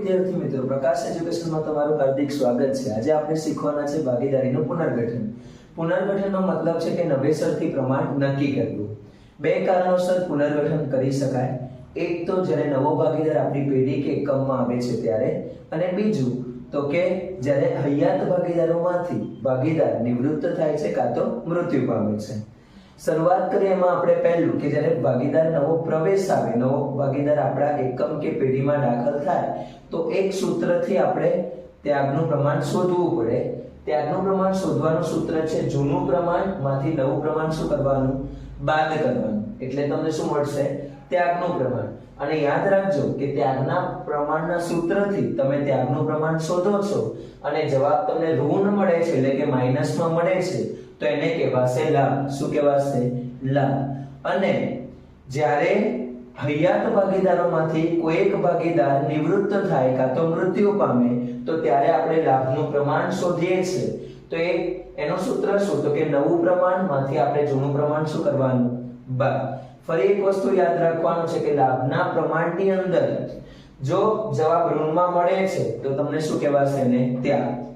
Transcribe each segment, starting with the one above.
વિદ્યાર્થી મિત્રો, પ્રકાશ એજ્યુકેશનમાં તમારું હાર્દિક સ્વાગત છે. આજે આપણે શીખવાના છે ભાગીદારીનું પુનર્ગઠન. પુનર્ગઠનનો મતલબ છે કે નવેસરથી પ્રમાણ નક્કી કરવું. બે કારણોસર પુનર્ગઠન કરી શકાય. એક તો જ્યારે નવો ભાગીદાર આપણી પેઢી કે એકમમાં આવે છે ત્યારે, અને બીજું તો કે જ્યારે હયાત ભાગીદારોમાંથી ભાગીદાર નિવૃત્ત થાય છે કાં તો મૃત્યુ પામે છે. શરૂઆત કરીએ એમાં આપણે પહેલું કે જ્યારે ભાગીદાર નવો પ્રવેશ આવે, નવો ભાગીદાર આપણા એકમ કે પેઢીમાં દાખલ થાય, તો એક સૂત્રથી આપણે ત્યાગનું પ્રમાણ શોધવું પડે. ત્યાગનું પ્રમાણ શોધવાનું સૂત્ર છે, જૂનું પ્રમાણમાંથી નવું પ્રમાણ શું કરવાનું? બાદ કરવાનું. એટલે તમને શું મળશે? ત્યાગનું પ્રમાણ. અને યાદ રાખજો કે ત્યાગના પ્રમાણના સૂત્રથી તમે ત્યાગનું પ્રમાણ શોધો છો. અને જવાબ તમને ઋણ મળે છે, એટલે કે માઇનસમાં મળે છે. તો એને કહેવાશે લાભ શું કહેવાશે? લાભ અને જ્યારે હયાત ભાગીદારોમાંથી કોઈ એક ભાગીદાર નિવૃત્ત થાય કાં તો મૃત્યુ પામે, તો ત્યારે આપણે લાભનું પ્રમાણ શોધીએ છીએ. તો એ એનું સૂત્ર શું? તો કે નવું પ્રમાણમાંથી આપણે જૂનું પ્રમાણ શું કરવાનું? બા. ફરી એક વસ્તુ યાદ રાખવાનું છે કે લાભના પ્રમાણની અંદર જો જવાબ ઋણમાં મળે છે, તો તમને શું કહેવાશે એને ત્યાગ.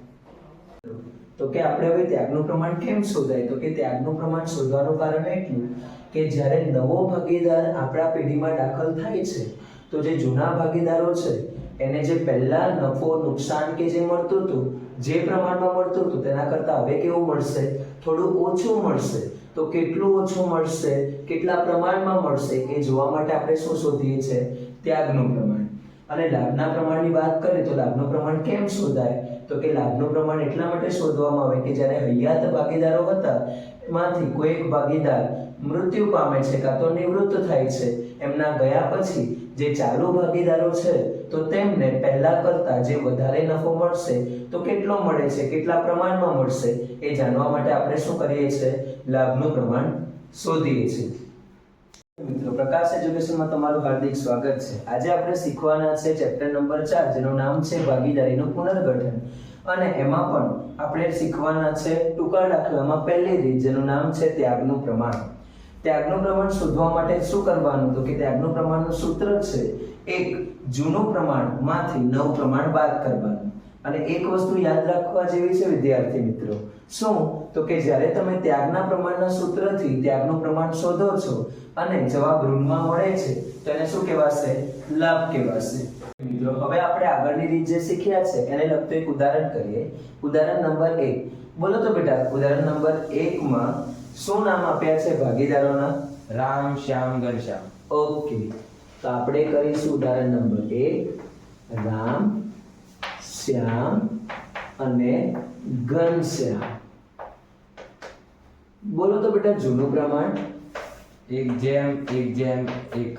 તો કે આપણે હવે ત્યાગનું પ્રમાણ કેમ શોધાય? તો કે ત્યાગનું પ્રમાણ શોધવાનું કારણ એટલું કે જ્યારે નવો ભાગીદાર આપણા પેઢીમાં દાખલ થાય છે, તો જે જૂના ભાગીદારો છે, એને જે પહેલાં નફો, નુકસાન કે જે મળતું હતું, જે પ્રમાણમાં મળતું હતું, તેના કરતાં હવે કેવું મળશે? થોડું ઓછું મળશે. તો કેટલું ઓછું મળશે? કેટલા પ્રમાણમાં મળશે? એ જોવા માટે આપણે શું શોધીએ છીએ? ત્યાગનું પ્રમાણ. અને લાભના પ્રમાણની વાત કરીએ તો લાભનું પ્રમાણ કેમ શોધાય? તો કે લાભનું પ્રમાણ એટલા માટે શોધવામાં આવે કે જ્યારે હયાત ભાગીદારો હતા, એમાંથી કોઈ એક ભાગીદાર મૃત્યુ પામે છે કાં તો નિવૃત્ત થાય છે. એમના ગયા પછી જે ચાલુ ભાગીદારો છે, તો તેમને પહેલા કરતા જે વધારે નફો મળશે, તો કેટલો મળે છે, કેટલા પ્રમાણમાં મળશે, એ જાણવા માટે આપણે શું કરીએ છીએ? લાભનું પ્રમાણ શોધીએ છીએ. મિત્રો, પ્રકાશ એજ્યુકેશનમાં તમારું હાર્દિક સ્વાગત છે. આજે આપણે શીખવાના છે ચેપ્ટર નંબર ચાર, જેનું નામ છે ભાગીદારીનું પુનર્ગઠન. અને એમાં પણ આપણે શીખવાના છે ટૂંકા દાખલામાં પહેલી રીત, જેનું નામ છે ત્યાગનું પ્રમાણ. ત્યાગનું પ્રમાણ શોધવા માટે શું કરવાનું? તો કે ત્યાગનું પ્રમાણનું સૂત્ર છે, એક જૂનું પ્રમાણમાંથી નવું પ્રમાણ બાદ કરવાનું. અને એક વસ્તુ યાદ રાખવા જેવી છે, વિદ્યાર્થી મિત્રો. શું? તો કે જ્યારે તમે ત્યાગના પ્રમાણના સૂત્રથી ત્યાગનું પ્રમાણ શોધો છો અને જવાબ ઋણમાં મળે છે, તો એને શું કહેવાશે? લાભ કહેવાશે. મિત્રો, હવે આપણે આગળની રીત જે શીખ્યા છે, એને લગતું એક ઉદાહરણ કરીએ. ઉદાહરણ નંબર એક. બોલો તો બેટા, ઉદાહરણ નંબર એકમાં શું નામ આપ્યા છે ભાગીદારોના? રામ શ્યામ ઘનશ્યામ. ઓકે. તો આપણે કરીશું ઉદાહરણ નંબર એક. રામ શ્યામ અને ઘનશ્યામ બોલો તો બેટા જૂનું પ્રમાણ. એક જેમ એક જેમ, એક.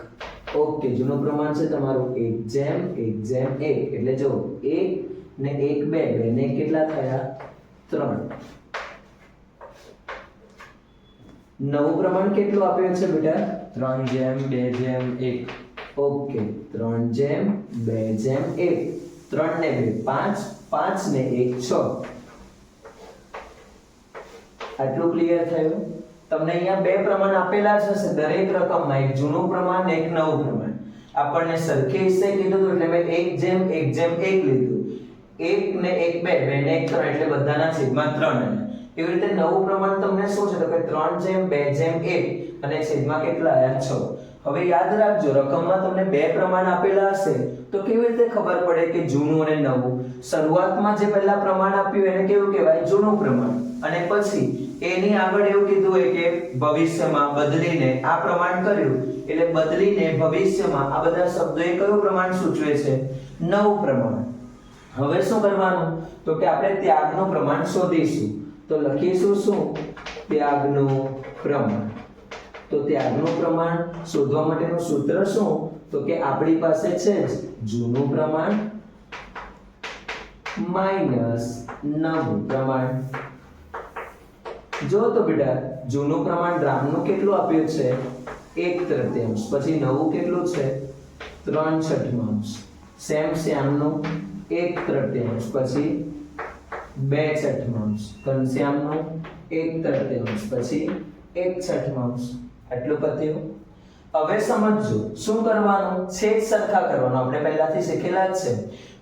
ઓકે જૂનું પ્રમાણ છે તમારું. એક જેમ એક જેમ, એક. એટલે જો એક ને એક બે બે ને કેટલા થયા? ત્રણ. નવું પ્રમાણ કેટલું આપ્યું છે બેટા? ત્રણ જેમ, બે જેમ, એક. ઓકે ત્રણ જેમ, બે જેમ, એક. ત્રણ ને બે, પાંચ પાંચ ને એક, છ. આટલું ક્લિયર થયું? તમને અહીંયા બે પ્રમાણ આપેલા છે દરેક રકમમાં. એક જૂનું પ્રમાણ, એક નવું પ્રમાણ. આપણને સરખી હિસ્સે કીધું હતું એટલે મેં એક જેમ એક જેમ, એક લીધું. એક ને એક બે બે ને એક ત્રણ, એટલે બધાના છેદમાં ત્રણ. એવી રીતે નવું પ્રમાણ તમને શું છે? તો કે ત્રણ જેમ, બે જેમ, એક. અને છેદમાં કેટલા? આવ્યા છ. હવે યાદ રાખજો, રકમમાં તમને બે પ્રમાણ આપેલા હશે, તો કેવી રીતે ખબર પડે કે જૂનું અને નવું? શરૂઆતમાં જે પહેલા પ્રમાણ આપ્યું, એને કેવું કહેવાય? જૂનું પ્રમાણ. અને પછી એની આગળ એવું કીધું હોય કે ભવિષ્યમાં બદલીને આ પ્રમાણ કર્યું. એટલે બદલીને ભવિષ્યમાં આ બધા શબ્દો એ કયું પ્રમાણ સૂચવે છે? નવું પ્રમાણ. હવે શું કરવાનું? તો કે આપણે ત્યાગનું પ્રમાણ શોધીશું. તો લખીશું શું? ત્યાગનું પ્રમાણ. તો ત્યાગનું પ્રમાણ શોધવા માટેનું સૂત્ર શું? તો કે આપણી પાસે છે જ જૂનું પ્રમાણ માઇનસ નવું પ્રમાણ. જો તો બેટા, જૂનું પ્રમાણ ગ્રામનું કેટલું આપ્યું છે? એક તૃતીયાંશ. પછી નવું કેટલું છે? ત્રણ છઠમાંશ સેમ શ્યામનું એક તૃતીયાંશ. પછી બે છઠમાંશ ઘનશ્યામનું એક તૃતીયાંશ. પછી એક છઠ્ઠાંશ. આટલું પત્યું હવે સમજજો, શું કરવાનું? છેદ સરખા કરવાનું. આપણે પહેલાથી શીખેલા જ છે.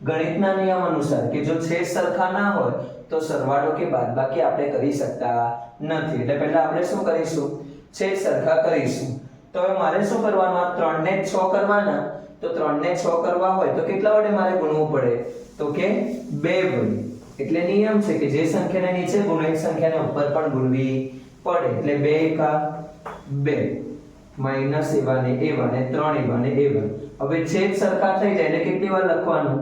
ગણિતના નિયમ અનુસાર કે જો છેદ સરખા ના હોય, તો સરવાળો કે બાદબાકી આપણે કરી શકતા નથી. એટલે પહેલા આપણે શું કરીશું? છેદ સરખા કરીશું. તો હવે મારે શું કરવાનું? આ ત્રણને છ કરવાના. તો ત્રણને છ કરવા હોય, તો કેટલા વડે મારે ગુણવું પડે? તો કે બે વડે. એટલે નિયમ છે કે જે સંખ્યાને નીચે ગુણો સંખ્યાને ઉપર પણ ગુણવી પડે. એટલે બે એકા બે. માઇનસ એવા ને એવા ને ત્રણ એવા ને એવા. હવે છેદ સરખા થઈ જાય એટલે કેટલી વાર લખવાનું?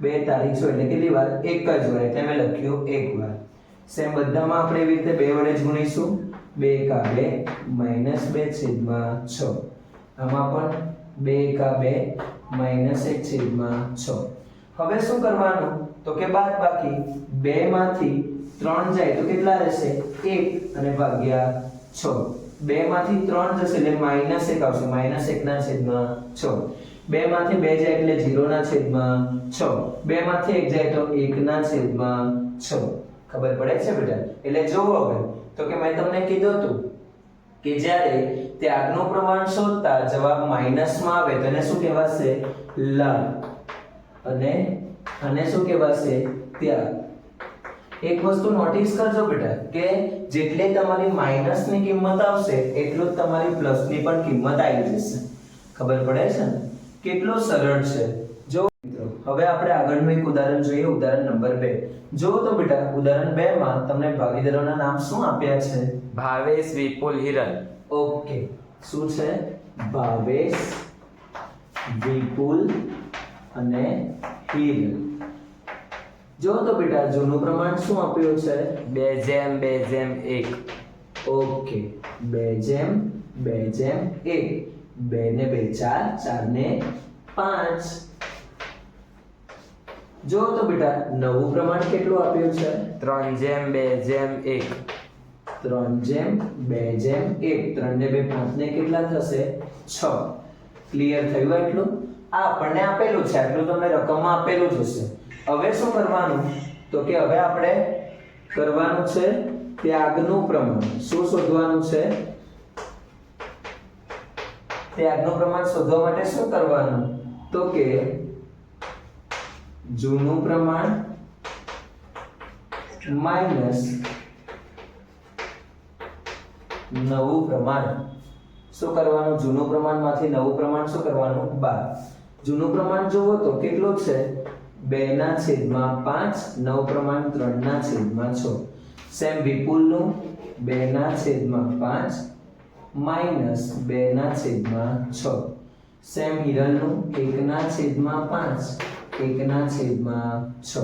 બે તારીખ છો એટલે કેટલી વાર? એક જ વાર. એટલે મેં લખ્યું એક વાર. સેમ બધામાં આપણે એવી રીતે બે વડે જ ગુણીશું. બે એકા બે માઇનસ બે છેદમાં છ. આમાં પણ બે એકા બે માઇનસ એક છેદમાં છ. હવે શું કરવાનું? તો કે બાદ બાકી બે માંથી ત્રણ જાય તો કેટલા રહેશે? એક અને ભાગ્યા છ. બે માંથી ત્રણ જશે એટલે માઇનસ એક આવશે. માઇનસ એક ના છેદમાં છ. બે માંથી બે જાય એટલે ઝીરો ના છેદમાં છ. બે માંથી એક જાય તો એક ના છેદમાં છ. ખબર પડે છે બેટા? એટલે જોવો હવે. તો કે મેં તમને કીધું હતું કે જ્યારે ત્યાગનું પ્રમાણ શોધતા જવાબ માઇનસમાં આવે તો એને શું કહેવાશે? લાભ અને અને શું કહેવાશે? ત્યાગ એક વસ્તુ નોટિસ કરજો બેટા કે જેટલી તમારી માઇનસની કિંમત આવશે એટલું જ તમારી પ્લસની પણ કિંમત આવી જશે. ખબર પડે છે? ને કેટલું સરળ છે. જો મિત્રો હવે આપણે આગળનું એક ઉદાહરણ જોઈએ ઉદાહરણ નંબર બે. જો તો બેટા ઉદાહરણ 2 માં તમને ભાગીદારોના નામ શું આપ્યા છે? ભાવેશ વિપુલ હિરલ. ઓકે. શું છે? ભાવેશ વિપુલ અને હિરલ. જો તો બેટા, જૂનું પ્રમાણ શું આપ્યું છે? બે જેમ બે જેમ, એક. ઓકે. બે જેમ બે જેમ, એક. બે ને બે, ચાર ચાર ને પાંચ. જો તો બેટા, નવું પ્રમાણ કેટલું આપ્યું છે? ત્રણ જેમ, બે જેમ, એક. ત્રણ જેમ, બે જેમ, એક. ત્રણ ને બે, પાંચ ને કેટલા થશે? છ. ક્લિયર થયું એટલું? આ આપણને આપેલું છે, આટલું તમને રકમમાં આપેલું જ હશે. હવે શું કરવાનું? તો કે હવે આપણે કરવાનું છે ત્યાગનું પ્રમાણ. શું શોધવાનું છે? ત્યાગનું પ્રમાણ શોધવા માટે શું કરવાનું? તો કે જૂનું પ્રમાણ માઇનસ નવું પ્રમાણ. શું કરવાનું? જૂનું પ્રમાણમાંથી નવું પ્રમાણ શું કરવાનું? બાર. જૂનું પ્રમાણ જોવો તો કેટલું છે? બે ના છેદમાં પાંચ, નવ પ્રમાણ ત્રણના છેદમાં છ. સેમ વિપુલનું બેના છેદમાં પાંચ, માઇનસ બેના છેદમાં છ. સેમ હિરલનું એકના છેદમાં પાંચ એકના છેદમાં છ.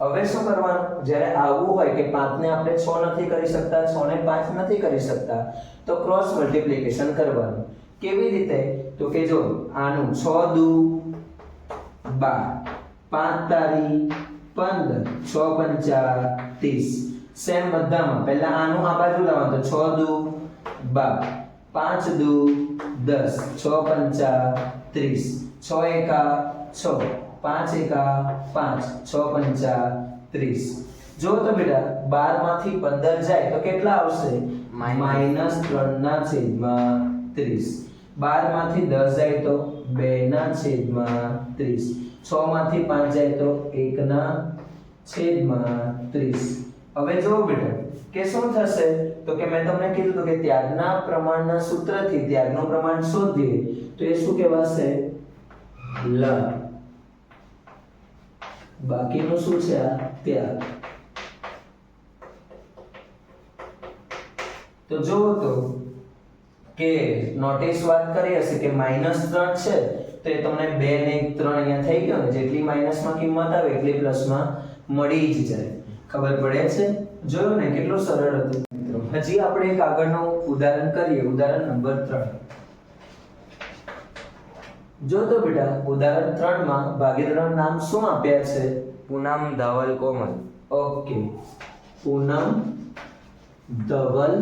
હવે શું કરવાનું? જ્યારે આવું હોય કે પાંચને આપણે છ નથી કરી શકતા છ ને પાંચ નથી કરી શકતા, તો ક્રોસ મલ્ટીપ્લિકેશન કરવાનું. કેવી રીતે? તો કે જો આનું છ દુ 12 5 તારી પંદર છ પંચા 30 સેમ બધામાં. પહેલા આનું આ બાજુ લાવવાનું. તો છ દુ 12 5 દુ, દસ. છ પંચા 30 6 એકા, છ. પાંચ એકા, પાંચ. છ પંચા ત્રીસ. જો તો બેટા બારમાંથી પંદર જાય તો કેટલા આવશે. માઇનસ ત્રણ ના છેદમાં ત્રીસ. બારમાંથી દસ જાય તો બે ના છેદમાં ત્રીસ. છ માંથી પાંચ જાય તો એકના છેદમાં ત્રીસ. હવે જુઓ બેટા, કે શું થશે? તો કે મેં તમને કીધું હતું કે ત્યાગના પ્રમાણના સૂત્રથી ત્યાગનું પ્રમાણ શોધીએ, તો એ શું કહેવાશે? લ. બાકીનું શું છે આ ત્યાગ? તો જુઓ તો, કે નોટિસ વાત કરી હશે કે માઇનસ ત્રણ છે તો એ તમને બે ને ત્રણ અહીંયા થઈ ગયો ને જેટલી માઇનસમાં કિંમત આવે એટલી પ્લસમાં મળી જ જાય. ખબર પડે છે? જોયો ને કેટલું સરળ હતું. મિત્રો હજી આપણે એક આગળનું ઉદાહરણ કરીએ. ઉદાહરણ નંબર ત્રણ. જો તો બેટા ઉદાહરણ ત્રણમાં ભાગીદારોના નામ શું આપ્યા છે? પૂનમ ધવલ કોમલ. ઓકે. પૂનમ ધવલ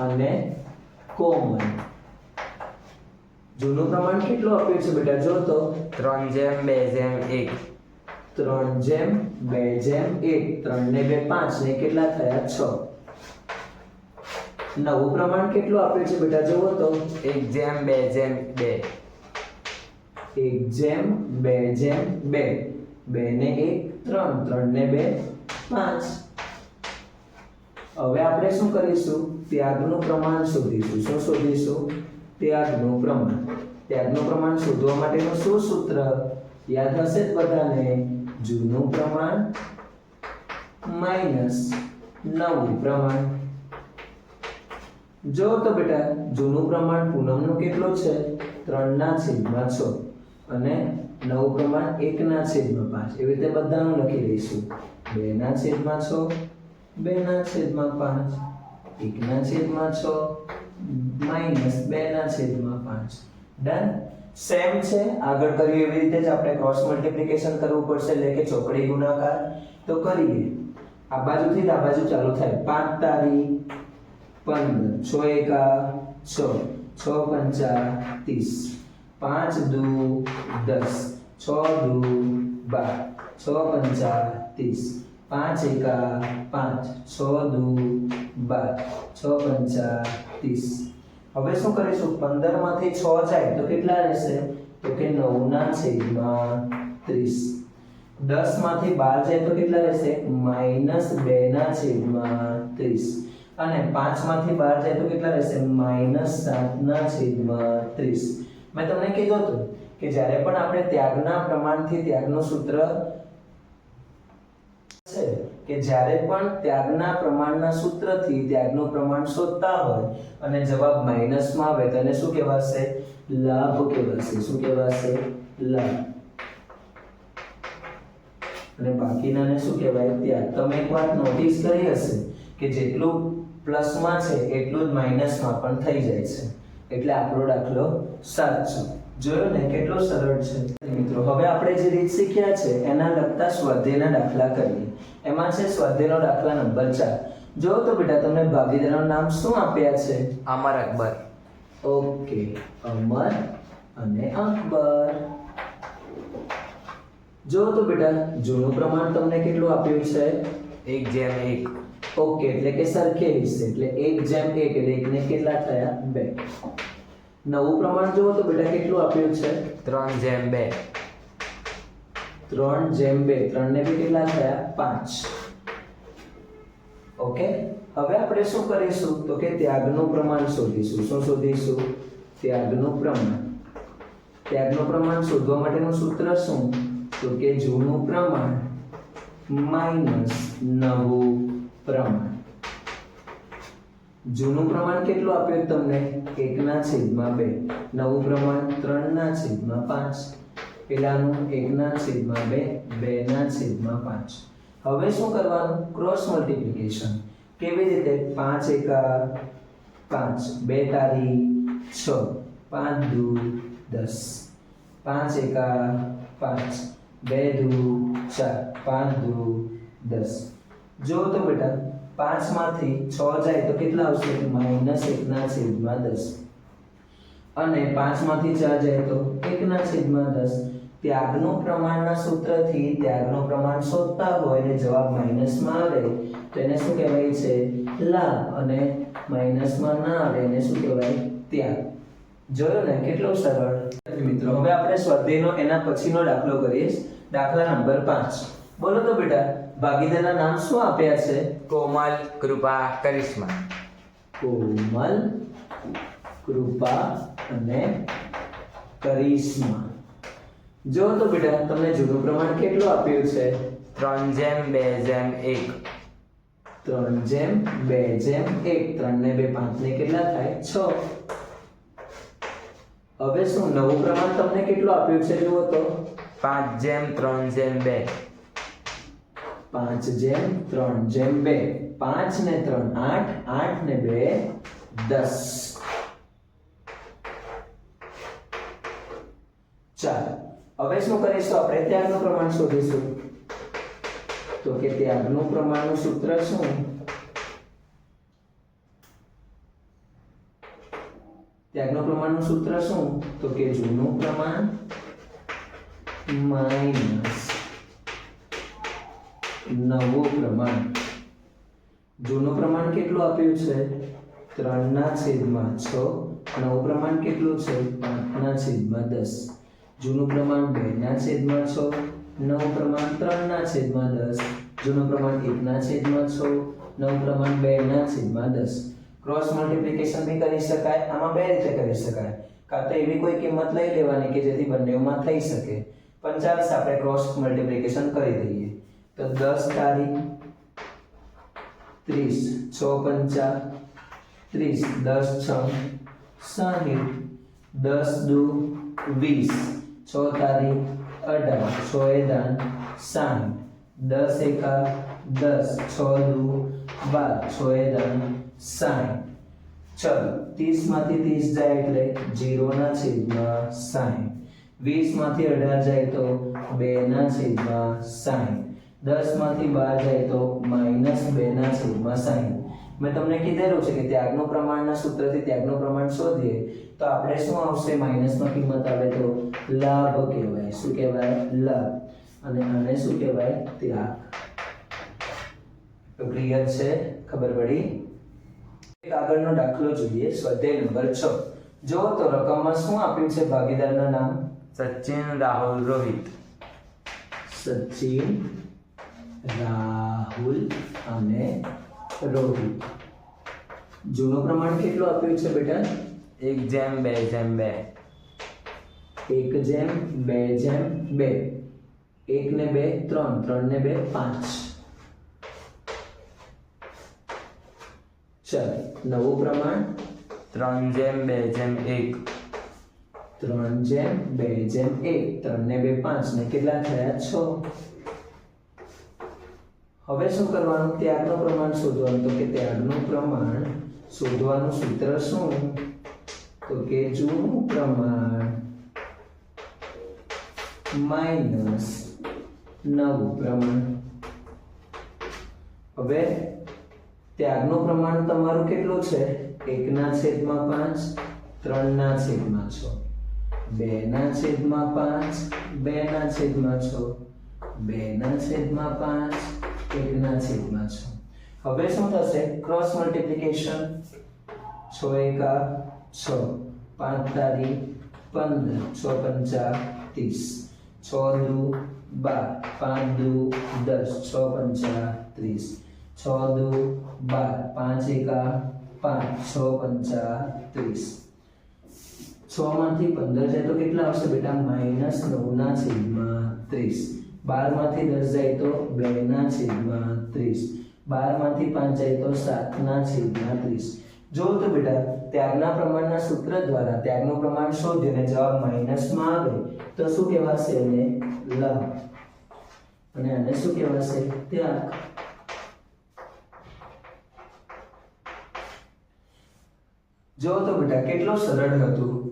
અને કોમલ. જૂનું પ્રમાણ કેટલું આપ્યું છે બેટા? જો તો ત્રણ જેમ, બે જેમ, એક. ત્રણ જેમ, બે જેમ, એક. ત્રણ ને બે, પાંચ ને કેટલા થયા? છ. નવું પ્રમાણ કેટલું આપ્યું છે બેટા? જુઓ તો. એક જેમ, બે જેમ, બે. એક જેમ, બે જેમ, બે. બે ને એક, ત્રણ. ત્રણ ને બે, પાંચ. હવે આપણે શું કરીશું? ત્યાગનું પ્રમાણ શોધીશું. શું શોધીશું? ત્યાગનું પ્રમાણ. ત્યાગનું પ્રમાણ શોધવા માટેનું શું સૂત્ર? યાદ હશે બધાને? જૂનું પ્રમાણ માઇનસ નવું પ્રમાણ. જો તો બેટા, જૂનું પ્રમાણ પૂનમનું કેટલું છે? ત્રણના છેદમાં છ. અને નવું પ્રમાણ એકના છેદમાં પાંચ. એવી રીતે બધાનું લખી દઈશું બેના છેદમાં છ, બેના છેદમાં પાંચ, એકના છેદમાં છ માઇનસ બેના છેદમાં પાંચ. ડન સેમ છે. આગળ કર્યું એવી રીતે જ આપણે ક્રોસ મલ્ટીપ્લિકેશન કરવું પડશે. એટલે કે ચોકડી ગુણાકાર તો કરીએ. આ બાજુથી આ બાજુ ચાલુ થાય. પાંચ તારી પંદર. છ એકા છ. છ પંચા ત્રીસ. પાંચ દુ દસ. છ દુ બાર. છ પંચા ત્રીસ. પાંચ એકા પાંચ. છ દુ બાર. છ પંચા ત્રીસ હવે શું કરીશું? પંદરમાંથી છ જાય તો કેટલા રહેશે? તો કે નવના છેદમાં ત્રીસ. દસમાંથી બાર જાય તો કેટલા રહેશે? માઇનસ બે ના છેદમાં ત્રીસ. અને પાંચમાંથી બાર જાય તો કેટલા રહેશે? માઇનસ સાત ના છેદમાં ત્રીસ. મેં તમને કીધું હતું કે જ્યારે પણ આપણે ત્યાગના પ્રમાણથી ત્યાગનું સૂત્ર કે જ્યારે પણ ત્યાગના પ્રમાણના સૂત્રથી ત્યાગનું પ્રમાણ શોધતા હોય અને જવાબ માઇનસમાં આવે, તો શું કહેવાશે? લાભ કહેવાશે. શું કહેવાશે? લાભ. અને બાકીનાને શું કહેવાય? ત્યાગ. તમે એક વાત નોટિસ કરી હશે કે જેટલું પ્લસમાં છે, એટલું જ માઇનસમાં પણ થઈ જાય છે. એટલે આપણો દાખલો સાચો. જોયો ને કેટલો સરળ છે. મિત્રો હવે આપણે જે રીત શીખ્યા છે એના લગતા સ્વાધ્યાયના દાખલા કરીએ. એમાં છે સ્વાધ્યાયનો દાખલા નંબર ચાર. જો તો બેટા તમને ભાગીદારનું નામ શું આપ્યા છે? અમર અકબર. ઓકે અમર અને અકબર. જો તો બેટા જૂનું પ્રમાણ તમને કેટલું આપ્યું છે? એક જેમ એક. ઓકે એટલે કે સરખે હિસ્સે એટલે એક જેમ એક એટલે એકને કેટલા થયા? બે. નવું પ્રમાણ જુઓ તો બેટા કેટલું આપ્યું છે? ત્રણ જેમ બે. ત્રણ જેમ બે. ત્રણ ને બી કેટલા થયા? પાંચ. ઓકે? હવે આપણે શું કરીશું? તો કે ત્યાગનું પ્રમાણ શોધીશું. શું શોધીશું? ત્યાગનું પ્રમાણ. ત્યાગનું પ્રમાણ શોધવા માટેનું સૂત્ર શું? તો કે જૂનું પ્રમાણ માઇનસ નવું પ્રમાણ. જૂનું પ્રમાણ કેટલું આપ્યું તમને? એકના છેદમાં બે. નવું પ્રમાણ ત્રણના છેદમાં પાંચ. પેલાનું એકના છેદમાં બે, બેના છેદમાં પાંચ. હવે શું કરવાનું? ક્રોસ મલ્ટિપ્લિકેશન કેવી રીતે? પાંચ એકા પાંચ. બે તારી છ. પાંચ દુ દસ. પાંચ એકા પાંચ. બે દુ ચાર. પાંચ દુ દસ. જો તો બેટા પાંચમાંથી છ જાય તો કેટલા આવશે? માઇનસ એકના છેદમાં દસ. અને પાંચમાંથી ચાર જાય તો એકના છેદમાં દસ. ત્યાગનું પ્રમાણના સૂત્રથી ત્યાગનું પ્રમાણ શોધતા હોય ને જવાબ માઇનસમાં આવે, તો એને શું કહેવાય છે? લાભ. અને માઇનસમાં ના આવે એને શું કહેવાય? ત્યાગ. જોયો ને? કેટલો સરળ. મિત્રો, હવે આપણે સ્વાધ્યાયનો એના પછીનો દાખલો કરીએ. દાખલા નંબર પાંચ. બોલો તો બેટા. ભાગીદારના નામ શું આપ્યા છે? કોમલ કૃપા કરિશ્મા. કોમલ કૃપા અને કરિશ્મા. જો તો બેટા તમને જૂનું પ્રમાણ કેટલું આપ્યું છે? ત્રણ જેમ બે જેમ એક. ત્રણ જેમ બે જેમ એક. ત્રણ ને બે પાંચ ને કેટલા થાય? છ. હવે શું નવું પ્રમાણ તમને કેટલું આપ્યું છે? જુઓ તો. પાંચ જેમ ત્રણ જેમ બે. પાંચ જેમ ત્રણ, જેમ બે. પાંચ ને ત્રણ, આઠ આઠ ને બે, દસ. ચાલો, હવે શું કરીશું? આપણે ત્યાગનું પ્રમાણ શોધીશું. તો કે ત્યાગનું પ્રમાણનું સૂત્ર શું? ત્યાગનું પ્રમાણનું સૂત્ર શું? તો કે જૂનું પ્રમાણ માઇનસ નવું પ્રમાણ. જૂનું પ્રમાણ કેટલું આપ્યું છે? ત્રણના છેદમાં છ. નવું પ્રમાણ કેટલું છે? પાંચના છેદમાં દસ. જૂનું પ્રમાણ બેના છેદમાં છ નવું પ્રમાણ ત્રણના છેદમાં દસ. જૂનું પ્રમાણ એકના છેદમાં છ નવું પ્રમાણ બેના છેદમાં દસ. ક્રોસ મલ્ટિપ્લિકેશન બી કરી શકાય, આમાં બે રીતે કરી શકાય. કાં તો એવી કોઈ કિંમત લઈ લેવાની કે જેથી બંનેમાં થઈ શકે. પણ આપણે ક્રોસ મલ્ટિપ્લિકેશન કરી દઈએ. તો દસ તારીખ ત્રીસ છ પંચા ત્રીસ, દસ, છ, સાહીઠ, દસ, દુ, વીસ, છ તારીખ અઢાર, છ એદાન દાન, સાહીઠ, દસ એકા, દસ, છ, દુ, બાર, છ એદાન દાન, સાહીઠ. ચલો, ત્રીસમાંથી ત્રીસ જાય એટલે જીરોના છેદમાં સાહીઠ. વીસમાંથી અઢાર જાય તો બેના છેદમાં સાહીઠ. દસમાંથી બાર જાય તો માઇનસ બે ના છેદમાં સાહીઠ મેં તમને કીધેલું છે કે ત્યાગનું પ્રમાણના સૂત્રથી ત્યાગનું પ્રમાણ શોધીએ તો આપણે શું આવશે? માઇનસમાં કિંમત આવે તો લાભ કહેવાય. શું કહેવાય? લાભ. અને આને શું કહેવાય? ત્યાગ. તો ક્લિયર છે? ખબર પડી? એક આગળનો દાખલો જોઈએ સ્વાધ્યાય નંબર છ. જો તો રકમમાં શું આપ્યું છે ભાગીદારના નામ? સચિન રાહુલ રોહિત. સચિન રાહુલ અને રોહિત. જૂનું પ્રમાણ કેટલું આપ્યું છે બેટા? એક જેમ બે જેમ બે. એક જેમ બે જેમ બે. એક ને બે ત્રણ. ત્રણ ને બે પાંચ. ચાલ નવું પ્રમાણ. ત્રણ જેમ બે જેમ એક. ત્રણ જેમ બે જેમ એક. ત્રણ ને બે પાંચ. ને કેટલા થયા? છ. હવે શું કરવાનું? ત્યાગનું પ્રમાણ શોધવાનું. તો કે ત્યાગનું પ્રમાણ શોધવાનું સૂત્ર શું? તો કે જૂનું પ્રમાણ માઇનસ નવું પ્રમાણ. હવે ત્યાગનું પ્રમાણ તમારું કેટલું છે? એકના છેદમાં પાંચ, ત્રણના છેદમાં છ. બેના છેદમાં પાંચ, બેના છેદમાં છ. બેના છેદમાં પાંચ એકના છેદમાં છ હવે શું થશે ક્રોસ મલ્ટીપ્લિકેશન છ એકા છ પાંચ તારીખ પંદર છ પંચા ત્રીસ છ દુ બાર પાંચ દુ દસ છ પંચા ત્રીસ છ દુ બાર પાંચ એકા પાંચ છ પંચા ત્રીસ છ માંથી પંદર જાય તો કેટલા આવશે બેટા માઇનસ નવના છેદમાં ત્રીસ બારમાંથી દસ જાય તો બે ના છેદમાં ત્રીસ. બારમાંથી પાંચ જાય તો સાતના છેદમાં ત્રીસ. જો તો બેટા ત્યાગના પ્રમાણના સૂત્ર દ્વારા ત્યાગનું પ્રમાણ શોધીને જવાબ માઇનસમાં આવે, તો શું કહેવાશે એને? લાભ અને આને શું કહેવાશે? ત્યાગ. જો તો બેટા, કેટલું સરળ હતું?